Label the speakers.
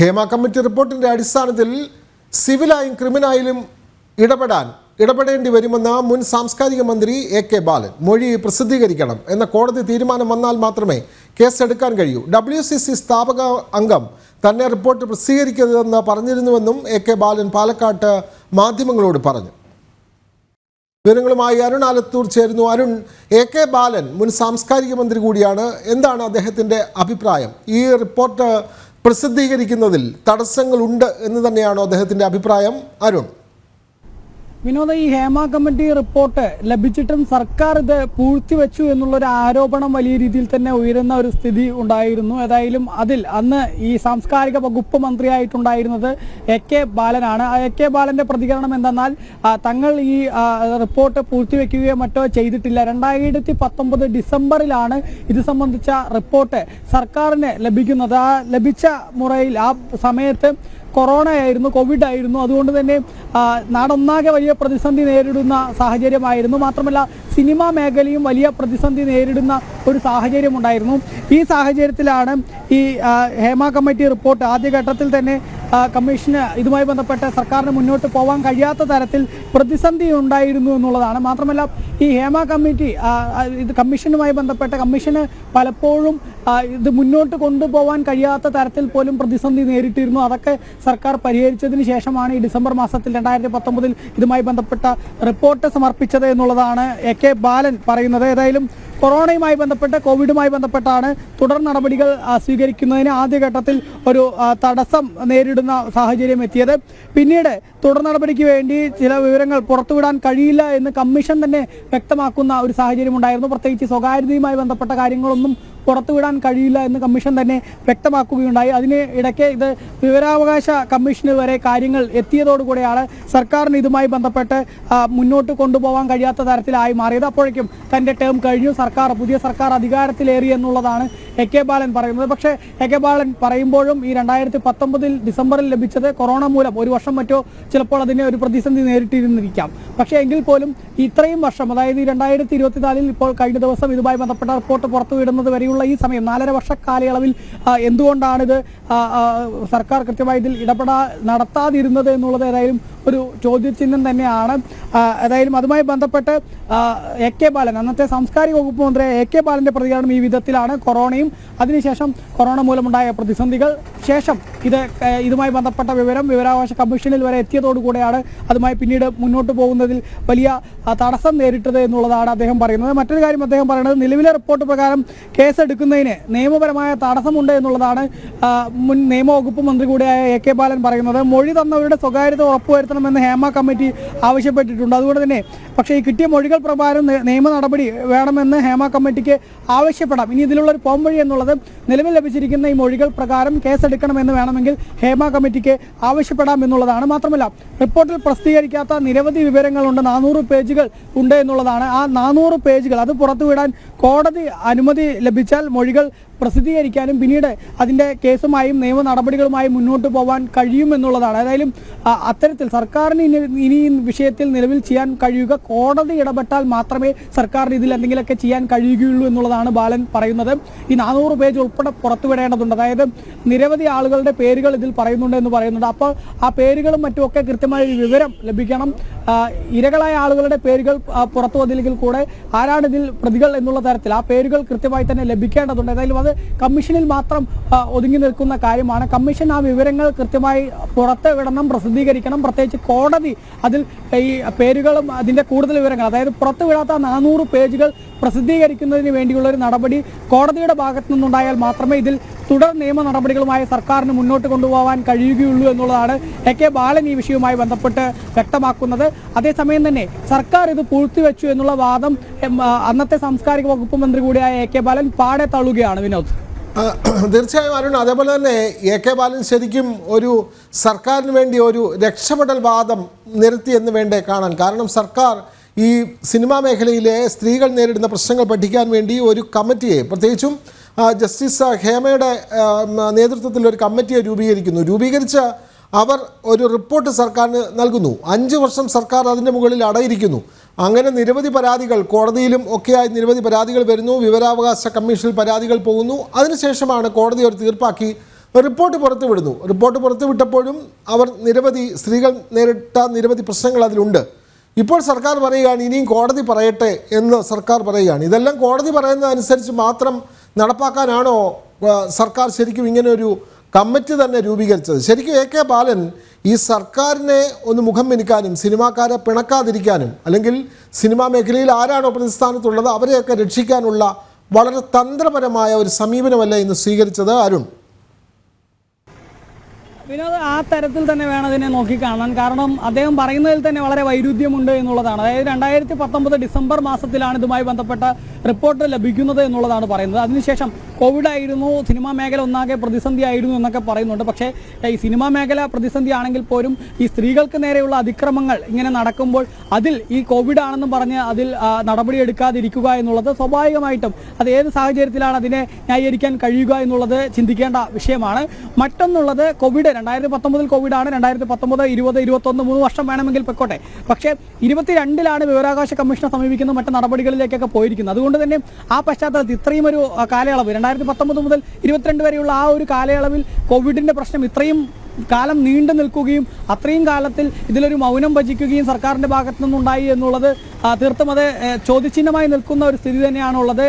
Speaker 1: Hema committee റിപ്പോർട്ടിന്റെ അടിസ്ഥാനത്തിൽ സിവിലായും ക്രിമിനായാലും ഇടപെടാൻ ഇടപെടേണ്ടി വരുമെന്ന മുൻ സാംസ്കാരിക മന്ത്രി എ കെ ബാലൻ മൊഴി പ്രസിദ്ധീകരിക്കണം എന്ന കോടതി തീരുമാനം വന്നാൽ മാത്രമേ കേസെടുക്കാൻ കഴിയൂ. ഡബ്ല്യു സി സി സ്ഥാപക അംഗം തന്നെ റിപ്പോർട്ട് പ്രസിദ്ധീകരിക്കരുതെന്ന് പറഞ്ഞിരുന്നുവെന്നും എ കെ ബാലൻ പാലക്കാട്ട് മാധ്യമങ്ങളോട് പറഞ്ഞു. വിവരങ്ങളുമായി അരുൺ ആലത്തൂർ ചേരുന്നു. അരുൺ എ കെ ബാലൻ മുൻ സാംസ്കാരിക മന്ത്രി കൂടിയാണ്. എന്താണ് അദ്ദേഹത്തിന്റെ അഭിപ്രായം? ഈ റിപ്പോർട്ട് പ്രസിദ്ധീകരിക്കുന്നതിൽ തടസ്സങ്ങളുണ്ട് എന്ന് തന്നെയാണോ അദ്ദേഹത്തിന്റെ അഭിപ്രായം? അരുൺ.
Speaker 2: വിനോദ ഈ ഹേമ കമ്മിറ്റി റിപ്പോർട്ട് ലഭിച്ചിട്ടും സർക്കാർ ഇത് പൂഴ്ത്തിവെച്ചു എന്നുള്ളൊരു ആരോപണം വലിയ രീതിയിൽ തന്നെ ഉയരുന്ന ഒരു സ്ഥിതി ഉണ്ടായിരുന്നു. ഏതായാലും അതിൽ അന്ന് ഈ സാംസ്കാരിക വകുപ്പ് മന്ത്രിയായിട്ടുണ്ടായിരുന്നത് എ കെ ബാലനാണ്. എ കെ ബാലന്റെ പ്രതികരണം എന്തെന്നാൽ തങ്ങൾ ഈ റിപ്പോർട്ട് പൂഴ്ത്തിവെക്കുകയോ മറ്റോ ചെയ്തിട്ടില്ല. രണ്ടായിരത്തി പത്തൊമ്പത് ഡിസംബറിലാണ് ഇത് സംബന്ധിച്ച റിപ്പോർട്ട് സർക്കാരിന് ലഭിക്കുന്നത്. ആ ലഭിച്ച മുറയിൽ ആ സമയത്ത് കൊറോണ ആയിരുന്നു കോവിഡ് ആയിരുന്നു അതുകൊണ്ട് തന്നെ നാടൊന്നാകെ വലിയ പ്രതിസന്ധി നേരിടുന്ന സാഹചര്യമായിരുന്നു. മാത്രമല്ല സിനിമാ മേഖലയും വലിയ പ്രതിസന്ധി നേരിടുന്ന ഒരു സാഹചര്യമുണ്ടായിരുന്നു. ഈ സാഹചര്യത്തിലാണ് ഈ ഹേമ കമ്മിറ്റി റിപ്പോർട്ട് ആദ്യഘട്ടത്തിൽ തന്നെ കമ്മീഷന് ഇതുമായി ബന്ധപ്പെട്ട് സർക്കാരിന് മുന്നോട്ട് പോകാൻ കഴിയാത്ത തരത്തിൽ പ്രതിസന്ധി ഉണ്ടായിരുന്നു എന്നുള്ളതാണ്. മാത്രമല്ല ഈ ഹേമ കമ്മിറ്റി ഇത് കമ്മീഷനുമായി ബന്ധപ്പെട്ട കമ്മീഷന് പലപ്പോഴും ഇത് മുന്നോട്ട് കൊണ്ടുപോകാൻ കഴിയാത്ത തരത്തിൽ പോലും പ്രതിസന്ധി നേരിട്ടിരുന്നു. അതൊക്കെ സർക്കാർ പരിഹരിച്ചതിന് ശേഷമാണ് ഈ ഡിസംബർ മാസത്തിൽ രണ്ടായിരത്തി പത്തൊമ്പതിൽ ഇതുമായി ബന്ധപ്പെട്ട റിപ്പോർട്ട് സമർപ്പിച്ചത് എന്നുള്ളതാണ് എ കെ ബാലൻ പറയുന്നത്. ഏതായാലും കൊറോണയുമായി ബന്ധപ്പെട്ട് കോവിഡുമായി ബന്ധപ്പെട്ടാണ് തുടർ നടപടികൾ സ്വീകരിക്കുന്നതിന് ആദ്യഘട്ടത്തിൽ ഒരു തടസ്സം നേരിടുന്ന സാഹചര്യം എത്തിയത്. പിന്നീട് തുടർ നടപടിക്ക് വേണ്ടി ചില വിവരങ്ങൾ പുറത്തുവിടാൻ കഴിയില്ല എന്ന് കമ്മീഷൻ തന്നെ വ്യക്തമാക്കുന്ന ഒരു സാഹചര്യം ഉണ്ടായിരുന്നു പ്രത്യേകിച്ച് സ്വകാര്യതയുമായി ബന്ധപ്പെട്ട കാര്യങ്ങളൊന്നും പുറത്തുവിടാൻ കഴിയില്ല എന്ന് കമ്മീഷൻ തന്നെ വ്യക്തമാക്കുകയുണ്ടായി. അതിന് ഇടയ്ക്ക് ഇത് വിവരാവകാശ കമ്മീഷന് വരെ കാര്യങ്ങൾ എത്തിയതോടുകൂടിയാണ് സർക്കാരിന് ഇതുമായി ബന്ധപ്പെട്ട് മുന്നോട്ട് കൊണ്ടുപോകാൻ കഴിയാത്ത തരത്തിലായി മാറിയത്. അപ്പോഴേക്കും തന്റെ ടേം കഴിഞ്ഞു. സർക്കാർ പുതിയ സർക്കാർ അധികാരത്തിലേറി എന്നുള്ളതാണ് എ കെ ബാലൻ പറയുന്നത്. പക്ഷേ എ കെ ബാലൻ പറയുമ്പോഴും ഈ രണ്ടായിരത്തി പത്തൊമ്പതിൽ ഡിസംബറിൽ ലഭിച്ചത് കൊറോണ മൂലം. ഒരു വർഷം മറ്റോ ചിലപ്പോൾ അതിനെ ഒരു പ്രതിസന്ധി നേരിട്ടിരുന്നിരിക്കാം. പക്ഷേ എങ്കിൽ പോലും ഇത്രയും വർഷം അതായത് ഈ രണ്ടായിരത്തി ഇരുപത്തിനാലിൽ ഇപ്പോൾ കഴിഞ്ഞ ദിവസം ഇതുമായി ബന്ധപ്പെട്ട റിപ്പോർട്ട് പുറത്തുവിടുന്നത് വരെയുള്ള ഈ സമയം നാലര വർഷ കാലയളവിൽ ആ, സർക്കാർ കൃത്യമായി ഇതിൽ ഇടപെടാ നടത്താതിരുന്നത് എന്നുള്ളത് ഏതായാലും ഒരു ചോദ്യചിഹ്നം തന്നെയാണ്. ഏതായാലും അതുമായി ബന്ധപ്പെട്ട് എ കെ ബാലൻ അന്നത്തെ സാംസ്കാരിക വകുപ്പ് മന്ത്രി എ കെ ബാലന്റെ പ്രതികരണം ഈ വിധത്തിലാണ് കൊറോണയും. അതിനുശേഷം കൊറോണ മൂലമുണ്ടായ പ്രതിസന്ധികൾ ശേഷം ഇത് ഇതുമായി ബന്ധപ്പെട്ട വിവരം വിവരാവകാശ കമ്മീഷനിൽ വരെ എത്തിയതോടുകൂടെയാണ് അതുമായി പിന്നീട് മുന്നോട്ട് പോകുന്നതിൽ വലിയ തടസ്സം നേരിട്ടത് എന്നുള്ളതാണ് അദ്ദേഹം പറയുന്നത്. മറ്റൊരു കാര്യം അദ്ദേഹം പറയുന്നത് നിലവിലെ റിപ്പോർട്ട് പ്രകാരം കേസെടുക്കുന്നതിന് നിയമപരമായ തടസ്സമുണ്ട് എന്നുള്ളതാണ് മുൻ നിയമവകുപ്പ് മന്ത്രി കൂടിയായ എ കെ ബാലൻ പറയുന്നത്. മൊഴി തന്നവരുടെ സ്വകാര്യത ഉറപ്പുവരുത്തണമെന്ന് ഹേമ കമ്മിറ്റി ആവശ്യപ്പെട്ടിട്ടുണ്ട്. അതുകൊണ്ട് തന്നെ പക്ഷേ ഈ കിട്ടിയ മൊഴികൾ പ്രകാരം നിയമ നടപടി വേണമെന്ന് ഹേമ കമ്മിറ്റിക്ക് ആവശ്യപ്പെടാം. ഇനി ഇതിലുള്ള ഒരു പോംവഴി എന്നുള്ളത് നിലവിൽ ലഭിച്ചിരിക്കുന്ന ഈ മൊഴികൾ പ്രകാരം കേസെടുക്കണമെന്ന് വേണമെങ്കിൽ ഹേമ കമ്മിറ്റിക്ക് ആവശ്യപ്പെടാം എന്നുള്ളതാണ്. മാത്രമല്ല റിപ്പോർട്ടിൽ പ്രസിദ്ധീകരിക്കാത്ത നിരവധി വിവരങ്ങളുണ്ട്. നാനൂറ് പേജുകൾ ഉണ്ട് എന്നുള്ളതാണ്. ആ നാനൂറ് പേജുകൾ അത് പുറത്തുവിടാൻ കോടതി അനുമതി ലഭിച്ചാൽ മൊഴികൾ പ്രസിദ്ധീകരിക്കാനും പിന്നീട് അതിന്റെ കേസുമായും നിയമ നടപടികളുമായും മുന്നോട്ട് പോകാൻ കഴിയുമെന്നുള്ളതാണ്. ഏതായാലും അത്തരത്തിൽ സർക്കാരിന് ഇനി ഇനി വിഷയത്തിൽ നിലവിൽ ചെയ്യാൻ കഴിയുക. കോടതി ഇടപെട്ടാൽ മാത്രമേ സർക്കാരിന് ഇതിൽ എന്തെങ്കിലുമൊക്കെ ചെയ്യാൻ കഴിയുകയുള്ളൂ എന്നുള്ളതാണ് ബാലൻ പറയുന്നത്. ഈ നാനൂറ് പേജ് ഉൾപ്പെടെ പുറത്തുവിടേണ്ടതുണ്ട്. അതായത് നിരവധി ആളുകളുടെ പേരുകൾ ഇതിൽ പറയുന്നുണ്ട് എന്ന് പറയുന്നുണ്ട്. അപ്പോൾ ആ പേരുകളും മറ്റുമൊക്കെ കൃത്യമായ വിവരം ലഭിക്കണം. ഇരകളായ ആളുകളുടെ പേരുകൾ പുറത്തു വന്നില്ലെങ്കിൽ കൂടെ ആരാണ് ഇതിൽ പ്രതികൾ എന്നുള്ള തരത്തിൽ ആ പേരുകൾ കൃത്യമായി തന്നെ ലഭിക്കേണ്ടതുണ്ട്. ഏതായാലും അത് കമ്മീഷനിൽ മാത്രം ഒതുങ്ങി നിൽക്കുന്ന കാര്യമാണ്. കമ്മീഷൻ ആ വിവരങ്ങൾ കൃത്യമായി പുറത്ത് വിടണം പ്രസിദ്ധീകരിക്കണം. പ്രത്യേകിച്ച് കോടതി അതിൽ ഈ പേരുകളും അതിന്റെ കൂടുതൽ വിവരങ്ങൾ അതായത് പുറത്തു വിടാത്ത നാനൂറ് പേജുകൾ പ്രസിദ്ധീകരിക്കുന്നതിന് വേണ്ടിയുള്ള ഒരു നടപടി കോടതിയുടെ ഭാഗത്തു നിന്നുണ്ടായാൽ മാത്രമേ ഇതിൽ തുടർ നിയമ നടപടികളുമായി സർക്കാരിന് മുന്നോട്ട് കൊണ്ടുപോകാൻ കഴിയുകയുള്ളൂ എന്നുള്ളതാണ് എ കെ ബാലൻ ഈ വിഷയവുമായി ബന്ധപ്പെട്ട് വ്യക്തമാക്കുന്നത്. അതേസമയം തന്നെ സർക്കാർ ഇത് പൂഴ്ത്തിവെച്ചു എന്നുള്ള വാദം അന്നത്തെ സാംസ്കാരിക വകുപ്പ് മന്ത്രി കൂടിയായ എ കെ ബാലൻ പാടെ തള്ളുകയാണ്. വിനോദ്.
Speaker 1: തീർച്ചയായും അരുൺ അതേപോലെ തന്നെ എ കെ ബാലൻ ശരിക്കും ഒരു സർക്കാരിന് വേണ്ടി ഒരു രക്ഷപ്പെടൽ വാദം നിരത്തി എന്ന് വേണ്ടേ കാണാൻ. കാരണം സർക്കാർ ഈ സിനിമാ മേഖലയിലെ സ്ത്രീകൾ നേരിടുന്ന പ്രശ്നങ്ങൾ പഠിക്കാൻ വേണ്ടി ഒരു കമ്മിറ്റിയെ പ്രത്യേകിച്ചും ജസ്റ്റിസ് ഹേമയുടെ നേതൃത്വത്തിൽ ഒരു കമ്മിറ്റിയെ രൂപീകരിക്കുന്നു. രൂപീകരിച്ച അവർ ഒരു റിപ്പോർട്ട് സർക്കാരിന് നൽകുന്നു. അഞ്ച് വർഷം സർക്കാർ അതിന്റെ മുകളിൽ അടയിരിക്കുന്നു. അങ്ങനെ നിരവധി പരാതികൾ കോടതിയിലും ഒക്കെയായി നിരവധി പരാതികൾ വരുന്നു. വിവരാവകാശ കമ്മീഷനിൽ പരാതികൾ പോകുന്നു. അതിനുശേഷമാണ് കോടതി ഒരു തീർപ്പാക്കി റിപ്പോർട്ട് പുറത്തുവിടുന്നു. റിപ്പോർട്ട് പുറത്തുവിട്ടപ്പോഴും അവർ നിരവധി സ്ത്രീകൾ നേരിട്ട നിരവധി പ്രശ്നങ്ങൾ അതിലുണ്ട്. ഇപ്പോൾ സർക്കാർ പറയുകയാണ് ഇനിയും കോടതി പറയട്ടെ എന്ന് സർക്കാർ പറയുകയാണ്. ഇതെല്ലാം കോടതി പറയുന്നതനുസരിച്ച് മാത്രം നടപ്പാക്കാനാണോ സർക്കാർ ശരിക്കും ഇങ്ങനെ ഒരു കമ്മിറ്റി തന്നെ രൂപീകരിച്ചത്. ശരിക്കും എ കെ ബാലൻ ഈ സർക്കാരിനെ ഒന്ന് മുഖം മിനിക്കാനും സിനിമാക്കാരെ പിണക്കാതിരിക്കാനും അല്ലെങ്കിൽ സിനിമാ മേഖലയിൽ ആരാണോ പ്രതിസ്ഥാനത്തുള്ളത് അവരെയൊക്കെ രക്ഷിക്കാനുള്ള വളരെ തന്ത്രപരമായ ഒരു സമീപനമല്ല ഇന്ന് സ്വീകരിച്ചത് അരുൺ?
Speaker 2: വിനോദ് ആ തരത്തിൽ തന്നെ വേണം അതിനെ നോക്കിക്കാണാൻ കാരണം അദ്ദേഹം പറയുന്നതിൽ തന്നെ വളരെ വൈരുദ്ധ്യമുണ്ട് എന്നുള്ളതാണ്. അതായത് രണ്ടായിരത്തി പത്തൊമ്പത് ഡിസംബർ മാസത്തിലാണ് ഇതുമായി ബന്ധപ്പെട്ട റിപ്പോർട്ട് ലഭിക്കുന്നത് എന്നുള്ളതാണ് പറയുന്നത്. അതിനുശേഷം കോവിഡ് ആയിരുന്നു സിനിമാ മേഖല ഒന്നാകെ പ്രതിസന്ധി ആയിരുന്നു എന്നൊക്കെ പറയുന്നുണ്ട്. പക്ഷേ ഈ സിനിമാ മേഖല പ്രതിസന്ധി ആണെങ്കിൽ പോലും ഈ സ്ത്രീകൾക്ക് നേരെയുള്ള അതിക്രമങ്ങൾ ഇങ്ങനെ നടക്കുമ്പോൾ അതിൽ ഈ കോവിഡ് ആണെന്നും പറഞ്ഞ് അതിൽ നടപടി എടുക്കാതിരിക്കുക എന്നുള്ളത് സ്വാഭാവികമായിട്ടും അത് ഏത് സാഹചര്യത്തിലാണ് അതിനെ ന്യായീകരിക്കാൻ കഴിയുക എന്നുള്ളത് ചിന്തിക്കേണ്ട വിഷയമാണ്. മറ്റൊന്നുള്ളത് കോവിഡ് രണ്ടായിരത്തി പത്തൊമ്പതിൽ കോവിഡാണ് രണ്ടായിരത്തി പത്തൊമ്പത് ഇരുപത് ഇരുപത്തൊന്ന് മൂന്ന് വർഷം വേണമെങ്കിൽ പൊക്കോട്ടെ പക്ഷേ ഇരുപത്തിരണ്ടിലാണ് വിവരാവകാശ കമ്മീഷനെ സമീപിക്കുന്ന മറ്റു നടപടികളിലേക്കൊക്കെ പോയിരിക്കുന്നത്. അതുകൊണ്ട് തന്നെ ആ പശ്ചാത്തലത്തിൽ ഇത്രയും ഒരു കാലയളവ് രണ്ടായിരത്തി പത്തൊമ്പത് മുതൽ ഇരുപത്തിരണ്ട് വരെയുള്ള ആ ഒരു കാലയളവിൽ കോവിഡിന്റെ പ്രശ്നം ഇത്രയും കാലം നീണ്ടു നിൽക്കുകയും അത്രയും കാലത്തിൽ ഇതിലൊരു മൗനം ഭജിക്കുകയും സർക്കാരിന്റെ ഭാഗത്തു നിന്നുണ്ടായി എന്നുള്ളത് തീർത്തും അത് ചോദ്യചിഹ്നമായി നിൽക്കുന്ന ഒരു സ്ഥിതി തന്നെയാണുള്ളത്.